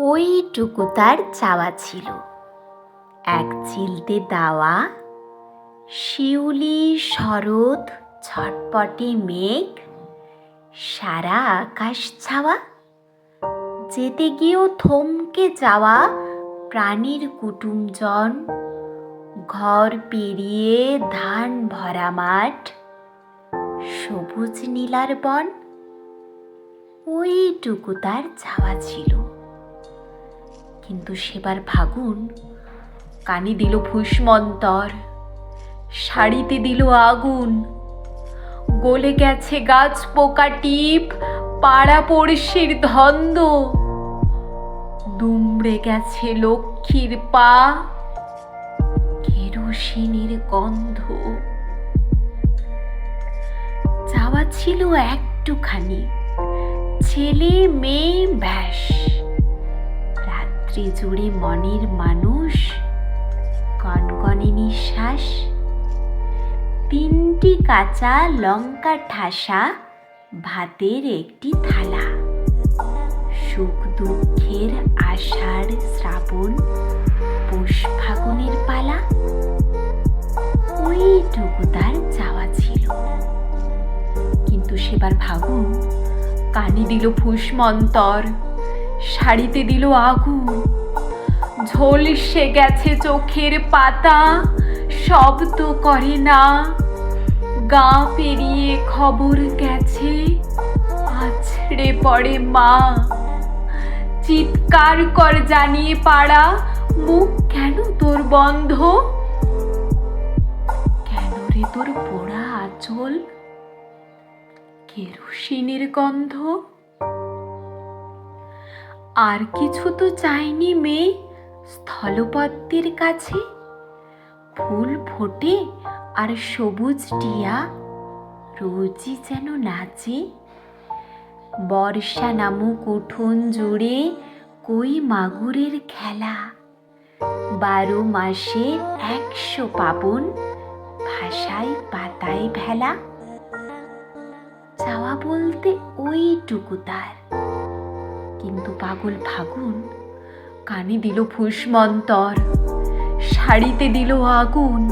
ওইটুকু তার চাওয়া ছিল। এক চিলতে দাওয়া, শিউলি, শরৎ, ছটপটে মেঘ, সারা আকাশ ছাওয়া, যেতে গিয়েও থমকে যাওয়া প্রাণীর কুটুমজন, ঘর পেরিয়ে ধান ভরা মাঠ, সবুজ নীলার বন, ওইটুকু তার চাওয়া ছিল। কিন্তু সেবার ফাগুন কানে দিল ফুসমন্তর শাড়িতে দিল আগুন। গলে গেছে গাছ, পোকা, টিপ, পাড়া পড়শির ধন্দ। দুমড়ে গেছে লক্ষ্মীর পা, কেরোসিনের গন্ধ। যাওয়া ছিল একটুখানি, ছেলে মেয়ে ব্যাস। রাত্রি জুড়ে মনের মানুষ কনকনে নিঃশ্বাস তিনটি কাঁচা লঙ্কা ঠাসা, ভাতের একটি থালা। সুখ দুঃখের আষাঢ় শ্রাবণ, পৌষ ফাগুনের পালা, ওইটুকু তার চাওয়া ছিল। কিন্তু সেবার ফাগুন কানে দিল ফুসমন্তর শাড়িতে দিল আগুন ঝলসে গেছে চোখের পাতা, শব্দ করে না। গা পেরিয়ে খবর গেছে, আছড়ে পড়ে মা। চিৎকার কর জানিয়ে পাড়া, মুখ কেন তোর বন্ধ? কেন রে তোর পোড়া আঁচল? কেরোসিনের গন্ধ? আর কিছু তো চাইনি মেয়ে স্থলপদ্মের কাছে। ফুল ফোটে আর সবুজ টিয়া রোজই যেন নাচে। বর্ষা নামুক উঠোন জুড়ে কই মাগুরের খেলা। বারো মাসে একশো পাবন ভাষায় পাতায় ভেলা। চাওয়া বলতে ওইটুকু তার। কিন্তু পাগল ফাগুন কানে দিল ফুসমন্তর শাড়িতে দিল আগুন,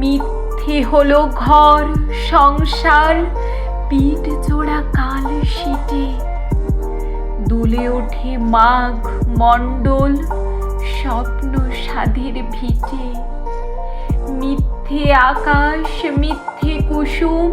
মিথ্যে হলো ঘর, সংসার, পিঠ জোড়া কাল শীতে। দুলে ওঠে মাঘ মণ্ডল, স্বপ্ন সাধের ভিটে। মিথ্যে আকাশ, মিথ্যে কুসুম